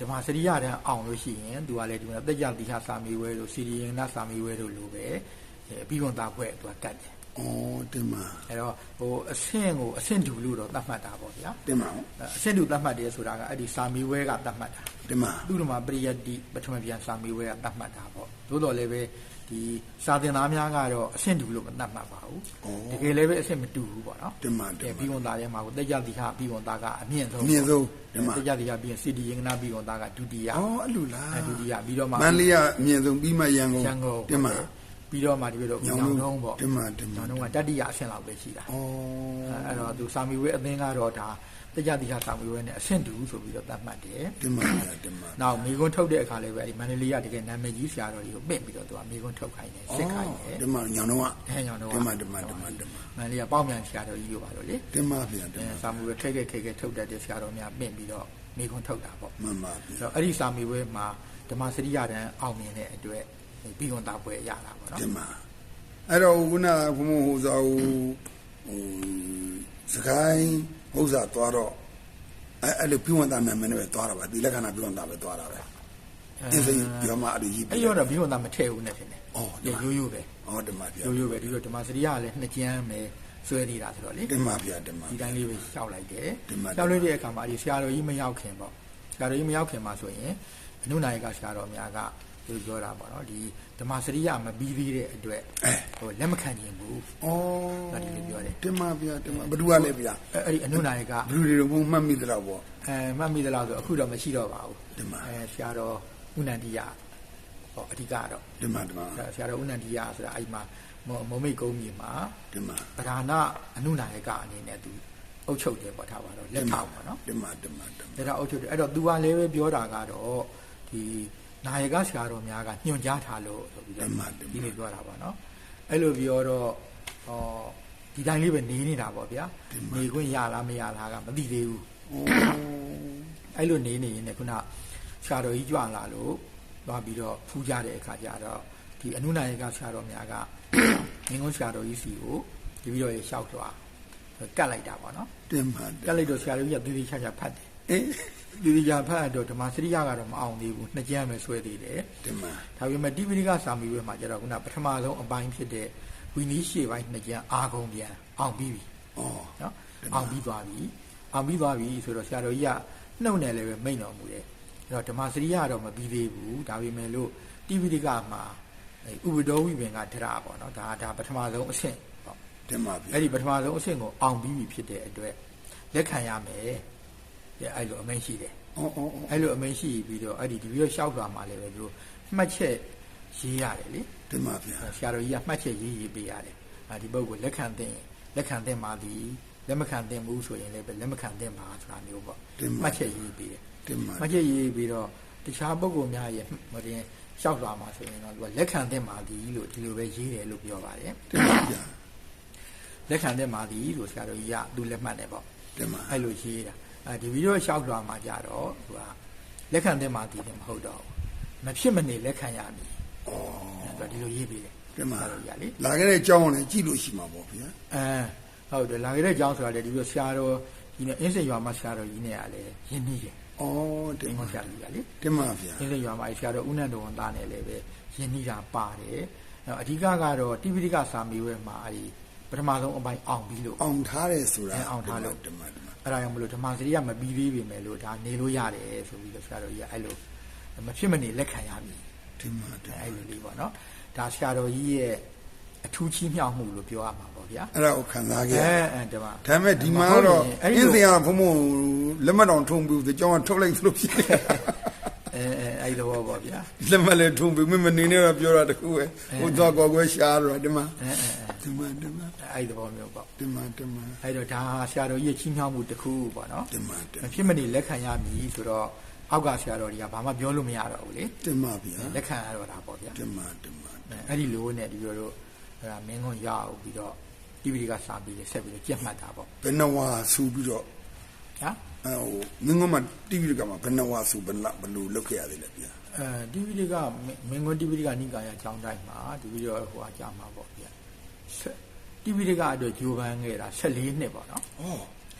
ဓမ္မစရိယတန်းအောင်လို့ရှိရင်သူကလည်းဒီမှာတက်ကြတိဟစာမေဝဲတို့စီရီယင်နာစာမေဝဲတို့လိုပဲအဲပြီးဝန်သားဖွဲ့သူကကတ်တယ်ဩ တင်ပါအဲတော့ဟိုအဆင့်ကိုအဆင့်တူလို့တော့သတ်မှတ်တာပေါ့ဗျာတင်ပါအဲအဆင့်တူသတ်မှတ်တယ်ဆိုတာကအဲ့ဒီစာမေဝဲကသတ်မှတ်တာတင်ပါသူ့တို့မှာပရိယတ္တိပထမပြန်စာမေဝဲကသတ်မှတ်တာပေါ့သို့တော်လည်းပဲဒီစာသင်သားများကတော့အဆင့်တူလို့မသတ်မှတ်ပါဘူးတကယ်လည်းပဲအဆင့်မတူဘူးပေါ့နော်တင်ပါတအဲင်ပါပြီးဝန်သားထဲမှာကိုတက်ကြတိဟပြီးဝန်သားကအမြင့်ဆုံးအမြင့်ဆုံးတင်ပါတက်ကြတိဟပြီးရင်စီတီယင်္ဂနာပြီးဝန်သားကဒုတိယဩအဲ့လိုလားအဲဒုတိယပြီးတော့မှမန္တလေးကအမြင့်ဆုံးပြီးမှရန်ကုန်ရန်ကုန်တင်ပါ ပြီးတော့မှဒီလိုတော့ညောညောင်င်တုံးတုံးပေါ့တင်ပါတင်ပါညောင်တုံးကတတိယအဆင့်လောက်ပဲရှိတာဩအဲအဲ့တော့သူစာမီဝဲအသင်းကတော့ဒါတက်ကြတိဟစာမီဝဲနဲ့အဆင့်တူဆိုပြီးတော့သတ်မှတ်တယ်တင်ပါဗျာတင်ပါနောက်မိကွန်းထုတ်တဲ့အခါလည်းပဲအဲဒီမန္တလေးကတကယ်နာမည်ကြီးဆရာတော်ကြီးကိုပင့်ပြီးတော့သူကမိကွန်းထုတ်ခိုင်းတယ်စစ်ခိုင်းတယ်တင်ပါညောင်တော့အဲညောင်တုံးကတင်ပါတင်ပါတင်ပါတင်ပါမန္တလေးကပေါ့မြန်ဆရာတော်ကြီးလို့ပါတော့လေတင်ပါဗျာတင်အဲပါစာမီဝဲခက်ခက်ခက်ခက်ထုတ်တတ်တဲ့ဆရာတော်များပင့်ပြီးတော့မိကွန်းထုတ်တာပေါ့မှန်ပါဗျာအဲ့တော့အဲ့ဒီစာမီဝဲမှာဓမ္မစရိယတန်းအောင်မြင်တဲ့အတွက် ပြီးကွန်တာပွဲရတာပေါ့နော်တင်ပါအဲ့တော့ခုနကဘုံဘုံဟိုစာဟိုဟိုစကိုင်းဥစ္စာသွားတော့အဲ့အဲ့လိုပြုံးတာမှန်မှန်နဲ့ပဲသွားတာပါဒီလက္ခဏာပြုံးတာပဲသွားတာပဲအင်းစိပြောမှအဲ့ဒီကြီးအဲ့ရောတော့ပြီးကွန်တာမထည့်ဘူးနဲ့ထင်တယ်အော်ရိုးရိုးရိုးပဲဟောတင်ပါဗျာရိုးရိုးပဲဒီလိုဓမ္မစရိယကလည်းနှစ်ကျမ်းပဲဆွဲနေတာဆိုတော့လေတင်ပါဗျာတင်ပါဒီတိုင်းလေးပဲရှောက်လိုက်တယ်ဒီမှာရှောက်လိုက်တဲ့အခါမှာဒီဆရာတော်ကြီးမရောက်ခင်ပေါ့ဆရာတော်ကြီးမရောက်ခင်မှာဆိုရင်အနုနာယကဆရာတော်များက သူပြောတာပေါ့နော်ဒီဓမ္မစရိယမပြီးသေးတဲ့အတွက် အဲ ဟိုလက်မခံခြင်းဘူး ဩ ဒါဒီလိုပြောတယ် တင်ပါဗျာတင်ပါဘ누구ကလဲဗျာ အဲ့အဲ့ဒီအနုနာယက ဘ누구တွေတော့ဘုံမှတ်မိသလားပေါ့ အဲမှတ်မိသလားဆိုအခုတော့မရှိတော့ပါဘူး ဒီမှာ အဲဆရာတော်ဥနန္တိယဟောအဓိကတော့ တင်ပါတင်ပါ ဆရာတော်ဥနန္တိယဆိုတာအဲ့ဒီမှာမောမုံမိတ်ကုန်းမြေမှာ တင်ပါ ပဓာနာအနုနာယကအနေနဲ့သူအုပ်ချုပ်တယ်ပေါ့ထားပါတော့လက်ထောက်ပေါ့နော် တင်ပါတင်ပါတင်ပါ လက်ထောက်အုပ်ချုပ်တယ်အဲ့တော့သူကလည်းပဲပြောတာကတော့ဒီ နာယကဆရာတော်များကညွှန်ကြားထားလို့ဆိုပြီးတော့ဒီလိုပြောတာပေါ့နော်အဲ့လိုပြောတော့ဟောဒီတိုင်းလေးပဲနေနေတာပေါ့ဗျာနေခွင့်ရလားမရလားကမသိသေးဘူးအဲ့လိုနေနေရင်လည်းခုနဆရာတော်ကြီးကြွလာလို့သွားပြီးတော့ဖူးကြတဲ့အခါကျတော့ဒီအနုနာယကဆရာတော်များကငင်းကုန်းဆရာတော်ကြီးစီကိုဒီပြီးတော့ရေလျှောက်သွားကတ်လိုက်တာပေါ့နော်တင်ပါကတ်လိုက်တော့ဆရာတော်ကြီးကသေသေးချာချာဖတ်တယ် အေးသေသေးချာဖတ်တော့ဓမ္မစရိယကတော့မအောင်သေးဘူးနှစ်ကျမ်းပဲဆွဲသေးတယ်တင်ပါဒါပေမဲ့တိပိဋကစာမီဝဲမှာကျတော့ခုနပထမဆုံးအပိုင်းဖြစ်တဲ့ဝီနီးရှေပိုင်းနှစ်ကျမ်းအာဂုံပြန်အောင်ပြီးပြီဩနော်အောင်ပြီးသွားပြီအောင်ပြီးသွားပြီဆိုတော့ဆရာတော်ကြီးကနှုတ်နယ်လည်းပဲမိန့်တော်မူတယ်အဲ့တော့ဓမ္မစရိယတော့မပြီးသေးဘူးဒါပေမဲ့လို့တိပိဋကမှာအဲဥပဒေဝိပင်ကဒရာပေါ့နော်ဒါဒါပထမဆုံးအဆင့်ပေါ့တင်ပါဗျာအဲ့ဒီပထမဆုံးအဆင့်ကိုအောင်ပြီးပြီဖြစ်တဲ့အတွက်လက်ခံရမယ်တဲ့ အဲ့လိုအမိန့်ရှိတယ်ဩဩဩအဲ့လိုအမိန့်ရှိပြီးတော့အဲ့ဒီဒီပြီးတော့ရှောက်သွားမှလည်းပဲသူတို့မှတ်ချက်ရေးရတယ်လေတင်ပါဗျာဆရာတော်ကြီးကမှတ်ချက်ရေးရေးပေးရတယ်။အဲဒီပုဂ္ဂိုလ်လက်ခံတဲ့လက်ခံတဲ့မှာဒီလက်မခံတဲ့ဘူးဆိုရင်လည်းပဲလက်မခံတဲ့မှာဆိုတာမျိုးပေါ့။မှတ်ချက်ရေးပေးတယ်တင်ပါ။မှတ်ချက်ရေးပြီးတော့တခြားပုဂ္ဂိုလ်များရဲ့မတင်လျှောက်သွားမှာဆိုရင်တော့သူကလက်ခံတဲ့မှာဒီလို့ဒီလိုပဲရေးတယ်လို့ပြောပါတယ်တင်ပါဗျာ။လက်ခံတဲ့မှာဒီလို့ဆရာတော်ကြီးကသူလက်မှတ်တယ်ပေါ့တင်ပါ။အဲ့လိုရေးတာ။ အဲဒီဗီဒီယိုလျှောက်သွားမှာကြတော့သူကလက်ခံတဲ့မှာဒီလည်းမဟုတ်တော့ဘူး။မဖြစ်မနေလက်ခံရမည်။အဲသူကဒီလိုရေးပေးတယ်။တင်ပါဆရာတော်ကြီးကလေလာခဲ့တဲ့အကြောင်းကိုလည်းကြည့်လို့ရှိမှာပေါ့ဗျာအဲဟုတ်တယ်လာခဲ့တဲ့အကြောင်းဆိုတာလေဒီလိုဆရာတော်ကြီးနဲ့အင်းစိန်ရွာမှာဆရာတော်ကြီးနဲ့ကလည်းရင်းနှီးတယ်ဩတတိင်မ်ပါမောဆရာကြီးကလေတင်ပါဗျာအင်းစိန်ရွာမှာဆရာတော်ဦးနန္ဒဝန်သားနဲ့လည်းပဲရင်းနှီးတာပါတယ်အဲအဓိကကတော့တိပိဋကစာမေးဝဲမှာအဲဒီပထမဆုံးအပိုင်းအောင်ပြီးလို့အောင်ထားတယ်ဆိုတာအဲအောင်ထားလို့တင်ပါတင်ပါ အဲ့ဒါကြောင့်မလို့ဓမ္မစရိယမပြီးသေးပေမဲ့လို့ဒါနေလို့ရတယ်ဆိုပြီးတော့ဆရာတော်ကြီးကအဲ့လိုမဖြစ်မနေလက်ခံရမည်တင်ပါတင်ပါအဲ့လိုလေးပေါ့နော်ဒါဆရာတော်ကြီးရဲ့အထူးချီးမြှောက်မှုလို့ပြောရမှာပေါ့ဗျာအဲ့ဒါကိုခံစားခဲ့ရအဲအဲတမဒါပေမဲ့ဒီမှာကတော့အဲ့အဒီင်းစလိုင်ကဘုံဘုံလက်မတ်တော်ထုံပြီးဒီကြောင်းကထုတ်လိုက်သလိုဖြစ်တယ်အဲအဲအဲ့ဒီတော့ပေါ့ဗျာလက်မတ်လည်းထုံပြီးမမနေနဲ့တော့ပြောတာတခုပဲဟိုသွားကောက်ကွဲရှားတော့ဒီမှာအဲအဲ အဲဒီမှာဒီမှာအဲ့ဒီတော့မျိုးပေါ့ဒီမှာဒီမှာအဲ့တော့ဒါဆရာတော်ကြီးရဲ့ချီးမြှောက်မှုတစ်ခုပေါ့နော်ဒီမှာဒီမဖြစ်မနေလက်ခံရမည်ဆိုတော့အောက်ကဆရာတော်ကြီးကဘာမှပြောလို့မရတော့ဘူးလေဒီမှာဗျာလက်ခံရတော့တာပေါ့ဗျာဒီမှာဒီမှာအဲ့ဒီလိုနဲ့ဒီလိုတို့အဲ့ဒါမင်းကွန်ရအောင်ပြီးတော့တိပိဋကစာပြီးဆက်ပြီးတော့ကြက်မှတ်တာပေါ့ဘယ်နဝါဆူပြီးတော့ဟာအဲဟိုမင်းကမတီဗီကမှာဘယ်နဝါဆူဘယ်လောက်ဘယ်လိုလုပ်ခဲ့ရသေးလဲဗျာအဲတိပိဋကမင်းကွန်တိပိဋကနိကာယအကြောင်းတိုင်းမှာဒီပြီးတော့ဟိုအကြောင်းမှာပေါ့ဗျာ ဆက်တိပိဋကအတွက်ဂျိုးပန်းခဲ့တာ14နှစ်ပေါ့နော်ဩ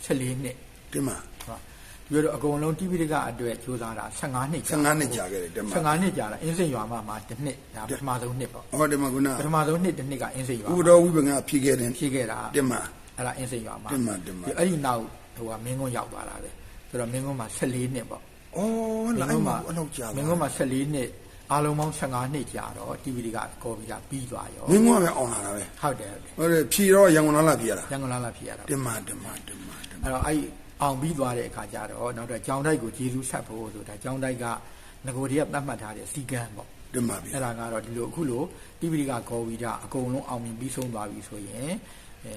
14နှစ်ဒီမှာဟုတ်ဒီပြီးတော့အကုန်လုံးတိပိဋကအတွက်ကြိုးစားတာ15နှစ်ကြာ15နှစ်ကြာခဲ့တယ်တင်ပါ15နှစ်ကြာတာအင်းစိန်ရွာမှာမှာတစ်နှစ်ဒါပထမဆုံးနှစ်ပေါ့ဟောဒီမှာကုနာပထမဆုံးနှစ်တစ်နှစ်ကအင်းစိန်ရွာဥပဒေဝိပငါဖြည့်ခဲ့တယ်ဖြစ်ခဲ့တာတင်ပါအဲ့ဒါအင်းစိန်ရွာမှာတင်ပါတင်ပါဒီအဲ့ဒီနောက်ဟိုကမင်းကုန်းရောက်သွားတာပဲဆိုတော့မင်းကုန်းမှာ14နှစ်ပေါ့အော်လာအဲ့မှာအဲ့လောက်ကြာမင်းကုန်းမှာ14နှစ် အားလုံးပေါင်း15နှစ်ကြာတော့ TVD ကကော်ပြီးတာပြီးသွားရောမင်းကပဲအောင်လာတာပဲဟုတ်တယ်ဟုတ်တယ်ဟောတယ်ဖြည့်တော့ရန်ကုန်လာလာဖြည့်ရတာရန်ကုန်လာလာဖြစ်ရတာတင်ပါတင်ပါတင်ပါတင်ပါအဲ့တော့အဲ့ဒီအောင်ပြီးသွားတဲ့အခါကျတော့နောက်တော့ကြောင်းတိုက်ကိုဂျေဇူးဆက်ဖို့ဆိုတာကြောင်းတိုက်ကငကိုတည်းကသတ်မှတ်ထားတဲ့စီကံပေါ့တင်ပါဗျာအဲ့ဒါကတော့ဒီလိုအခုလိုတိပိဋကဂောဝီဒအကုန်လုံးအောင်မြင်ပြီးဆုံးသွားပြီဆိုရင်အဲ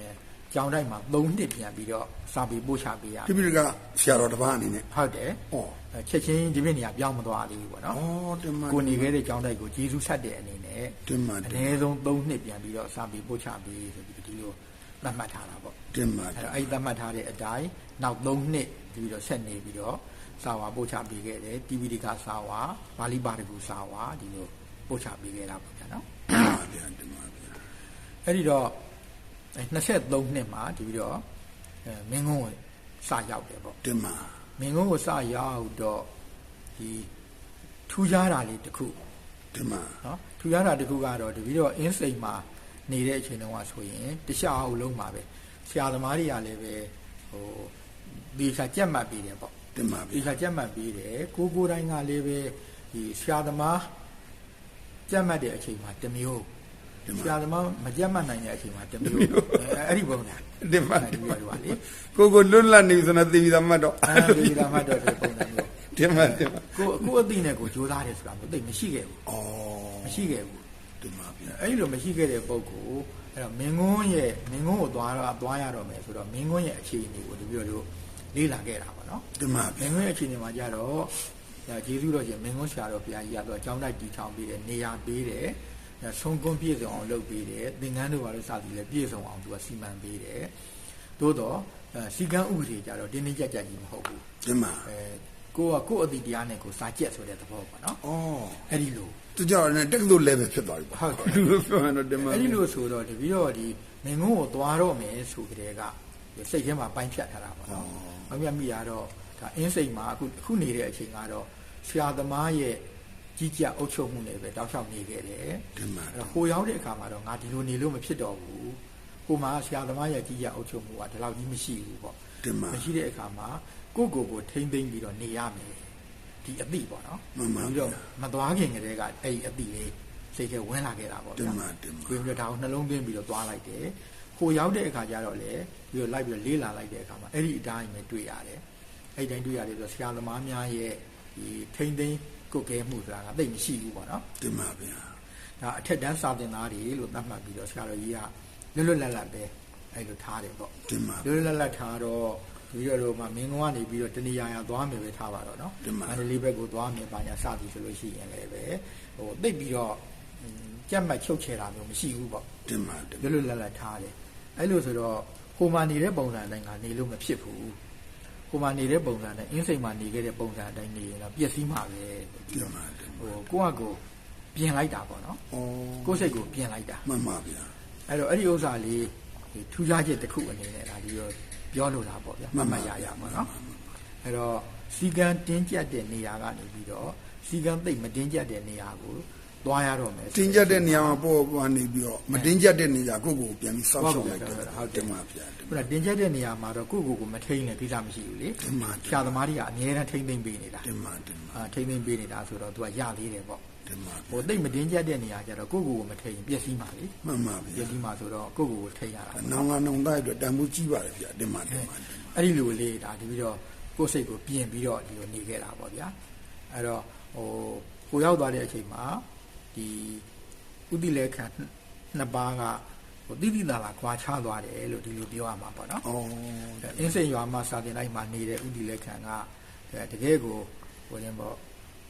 ကြောင်းတိုက်မှာ၃နှစ်ပြန်ပြီးတော့စာပေပို့ချပေးရတိပိဋကဆရာတော်တစ်ပါးအနေနဲ့ဟုတ်တယ်ဩအဲချက်ချင်းဒီပြည့်နေရာပြောင်းမသွားသေးဘူးပေါ့နော်ဩတင်ပါကိုနေခဲ့တဲ့ကြောင်းတိုက်ကိုဂျေဇူးဆက်တဲ့အနေနဲ့တင်ပါအတင်နည်းဆုံး၃နှစ်ပြန်ပြီးတော့စာပေပို့ချပေးဆိုပြီးဒီလိုသတ်မှတ်ထားတာပေါ့တင်ပါအဲ့တော့အဲ့ဒီသတ်မှတ်ထားတဲ့အတိုင်းနောက်၃နှစ်ပြီးတော့ဆက်နေပြီးတော့စာဝါပို့ချပေးခဲ့တယ် TVD ကစာဝါပါဠိပါရဂူစာဝါဒီလိုပို့ချပေးခဲ့တာပေါ့ဗျာနော်တင်ပါဗျာတင်ပါဗျာအဲ့ဒီတော့အဲ 23နှစ်မှာဒီပြီးတော့အဲမင်းကုန်းကိုစရောက်တယ်ပေါ့တင်ပါမင်းကုန်းကိုစရောက်တော့ဒီထူးခြားတာလေးတစ်ခုတင်ပါနော်ထူခြားတာတစ်ခုကတော့တပီတော့အင်းစိန်မှာနေတဲ့အချိန်တုန်းကဆိုရင်တခြားအလုံးမှာပဲဆရာသမားတွေကလည်းပဲဟိုဒီစာကြက်မှတ်ပြီးတယ်ပေါ့တင်ပါဒီဗျာစာကြက်မှတ်ပြီးတယ်ကိုကိုတိုင်းကလည်းပဲဒီဆရာသမားကြက်မှတ်တဲ့အချိန်မှာတစ်မျိုးတင် ဆပါရာသမားမကြက်မှတ်နိုင်တဲ့အချိန်မှာတစ်မျိုးအဲအဲ့ဒီပုံစံတင်ပါအဲ့တဒီင်လိုပါပါလေကိုကိုလွတ်လပ်နေပြီဆိုတော့သိပြီသမတ်တော့အဲဒီကမှတ်တော့ဒီပုံစံမျိုးတင်ပါတင်ပါကိုကိုအသိနဲ့ကိုကြိုးစားတယ်ဆိုတာမျိုးသိပ်မရှိခဲ့ဘူးဩမရှိခဲ့ဘူးတင်ပါဗျာအဲ့ဒီလိုမရှိခဲ့တဲ့ပုံကိုအဲ့တော့မင်းကုန်းရဲ့မင်းကုန်းကိုသွားတော့သွားရတော့မယ်ဆိုတော့မင်းကုန်းရဲ့အခြေအနေကိုတပြည့်လို့လေ့လာခဲ့တာပါနော်တင်ပါမဗျာင်းကုန်းရဲ့အခြေအနေမှာကြတော့ဒါကျေးဇူးတော်ရှင်မင်းကုန်းဆရာတော်ဘုရားကြီးကတော့အကြောင်းတိုက်တီထောင်ပေးတယ်နေရာပေးတယ် ဆုံးကွန်းပြည့်စုံအောင်လုပ်ပေးတယ်သင်္ကန်းတို့ဘာလို့စသည်လဲပြည့်စုံအောင်သူကစီမံပေးတယ်သို့တော့စီကံဥပဒေကြတော့တင်းတင်းကြပ်ကြပ်ကြီးမဟုတ်ဘူးတင်ပါအဲကိုကကိုယ့်အတိတရားနဲ့ကိုစာကြက်ဆိုတဲ့သဘောပေါ့နော်ဩအဲ့ဒီလိုသူကြောင့်လည်းတက္ကသိုလ် level ဖြစ်သွားပြီပေါ့ဟုတ်တယ်လူလိုပြောရင်တော့တင်ပါအဲ့ဒီလိုဆိုတော့တပီတော့ဒီမင်းကုန်းကိုသွားတော့မယ်ဆိုကြတဲ့ကစိတ်ထဲမှာပိုင်းဖြတ်ထားတာပေါ့နော်။ပိုင်းဖြတ်မိရတော့ဒါအင်းစိတ်မှာအခုအခုနေတဲ့အချိန်ကတော့ဆရာသမားရဲ့ ကြီးကြပ်အုပ်ချုပ်မှုနဲ့ပဲတောက်လျှောက်နေခဲ့တယ်။တင်ပါအဲ့တော့ဟိုရောက်တဲ့အခါမှာတော့ငါဒီလိုနေလို့မဖြစ်တော့ဘူး။ဟိုမှာဆရာသမားရဲ့ကြီးကြပ်အုပ်ချုပ်မှုကဒီလောက်ကြီးမရှိဘူးပေါ့တင်ပါ။မရှိတဲ့အခါမှာကိုယ့်ကိုယ်ကိုထိမ့်သိမ့်ပြီးတော့နေရမယ်။ဒီအတိပေါ့နော်မှန်ပါပြီးတော့မသွားခင်ကတည်းကအဲ့ဒီအတိလေးစိတ်ထဲဝင်လာခဲ့တာပေါ့တင်ဗျာပါတင်ပါကိုယ်ပြီးတော့ဒါကိုနှလုံးသွင်းပြီးတော့သွားလိုက်တယ်။ကိုရောက်တဲ့အခါကျတော့လေပြီးတော့လိုက်ပြီးတော့လေးလာလိုက်တဲ့အခါမှာအဲ့ဒီအတိုင်းပဲတွေ့ရတယ်။အဲ့ဒီတိုင်းတွေ့ရတယ်ဆိုတော့ဆရာသမားများရဲ့ဒီထိမ့်သိမ်းကုတ်ကဲမှုဆိုတာကသိပ်မရှိဘူးပေါ့နော်တင်ပါဗျာ။ဒါအထက်တန်းစာသင်သားတွေလို့သတ်မှတ်ပြီးတော့ဆရာတော်ကြီးကလွတ်လွတ်လပ်လပ်ပဲအဲ့လိုထားတယ်ပေါ့တင်ပါလွတ်လွတ်လပ်လပ်ထားတော့ပြီးတော့တော့မှမင်းကုန်းကနေပြီးတော့တဏှာရသွားမယ်ပဲထားပါတော့နော်တင်ပါမန္တလေးဘက်ကိုသွားမယ်ပါညာစသည်ဆိုလို့ရှိရင်လည်းပဲဟိုတိတ်ပြီးတော့อืมကြက်မှတ်ချုပ်ချယ်တာမျိုးမရှိဘူးပေါ့တင်ပါတင်လွတ်လွတ်လပ်လပ်ထားတယ်အဲ့လိုဆိုတော့ဟိုမှာနေတဲ့ပုံစံအတိုင်းကနေလို့မဖြစ်ဘူး ဟိုမှာနေတဲ့ပုံစံနဲ့အင်းစိန်မှာနေခဲ့တဲ့ပုံစံအတိုင်းနေရင်တော့ပျက်စီးမှာပဲဆိုပြီးတင်တော့ပါတင်ဟိုကိုယ့်ဟာကိုယ်ပြင်လိုက်တာပေါ့နော်ဩကိုယ့်စိတ်ကိုပြင်လိုက်တာမှန်ပါဗျာအဲ့တော့အဲ့ဒီဥစ္စာလေးဒီထူးခြားချက်တစ်ခုအနေနဲ့ဒါဒီတော့ပြောလို့တာပေါ့ဗျာမှတ်မှတ်ရရပါတော့အဲ့တော့စီကံတင်းကျပ်တဲ့နေရာကနေပြီးတော့စီကံသိပ်မတင်းကျပ်တဲ့နေရာကို သွားရတော့မယ်ဆိုတင်းကျပ်တဲ့နေရာမှာပေါ်ပေါ်နေပြီးတော့မတင်းကျပ်တဲ့နေရာကိုယ့်ကိုယ်ပြန်ပြီးစောက်ရှောက်လိုက်တယ်ဟုတ်တယ်တင်ပါဗျာတင်ခုနတင်းကျပ်တဲ့နေရာမှာတော့ကိုယ့်ကိုယ်ကိုမထိန်တဲ့ကိစ္စမရှိဘူးလေတင်ပါဖြာသမားတွေကအများအားထိမ့်သိမ့်ပေးနေတာတင်ပါတင်ပါအာထိမ့်သိမ့်ပေးနေတာဆိုတော့ तू ကရသေးတယ်ပေါ့တင်ပါဟိုသိပ်မတင်းကျပ်တဲ့နေရာကျတော့ကိုယ့်ကိုယ်ကိုမထိန်ပျက်စီးမှာလေမှန်ပါပျဗျာက်စီးမှာဆိုတော့ကိုယ့်ကိုယ်ကိုထိန်ရတာပေါ့နောင်ကနောင်သားအတွက်တန်ဖိုးကြီးပါတယ်ဗျာတင်ပါတင်ပါအဲ့ဒီလိုလေးဒါဒီပြီးတော့ကိုယ့်စိတ်ကိုပြင်ပြီးတော့ဒီလိုနေခဲ့တာပေါ့ဗျာအဲ့တော့ဟိုကိုရောက်သွားတဲ့အချိန်မှာ ဒီဥတိလေခံနှစ်ပါးကဟိုတိတိလာလာခွာချသွားတယ်လို့ဒီလိုပြောရမှာပေါ့နော်ဩအင်းစိန်ရွာမှာစာတင်လိုက်မှာနေတဲ့ဥတီလက်ခံကအဲတကယ်ကိုဟိုရင်ပေါ့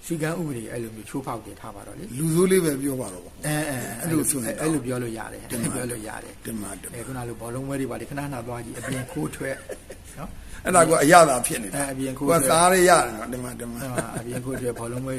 စီကံဥပဒေအဲ့လိုမျိုးချိုးဖောက်တယ်ထားပါတော့လေလူဆိုးလေးပဲပြောပါတော့ပေါ့အဲအဲအဲ့လိုဆိုရင်အဲ့လိုပြောလို့ရတယ်တင်ပါပြောလို့ရတယ်တင်ပါတင်အဲပါခုနလိုဘောလုံးဝဲတွေပါလေခဏခဏသွားကြည့်အပြင်ခိုးထွက်နော်အဲ့ဒါကအရသာဖြစ်နေတာအဲအပြင်ခိုးကိုထွက်ကစားရရတယ်နော်တင်ပါတင်ပါအဲအပြင်ခိုးထွက်ဘောလုံးဝဲ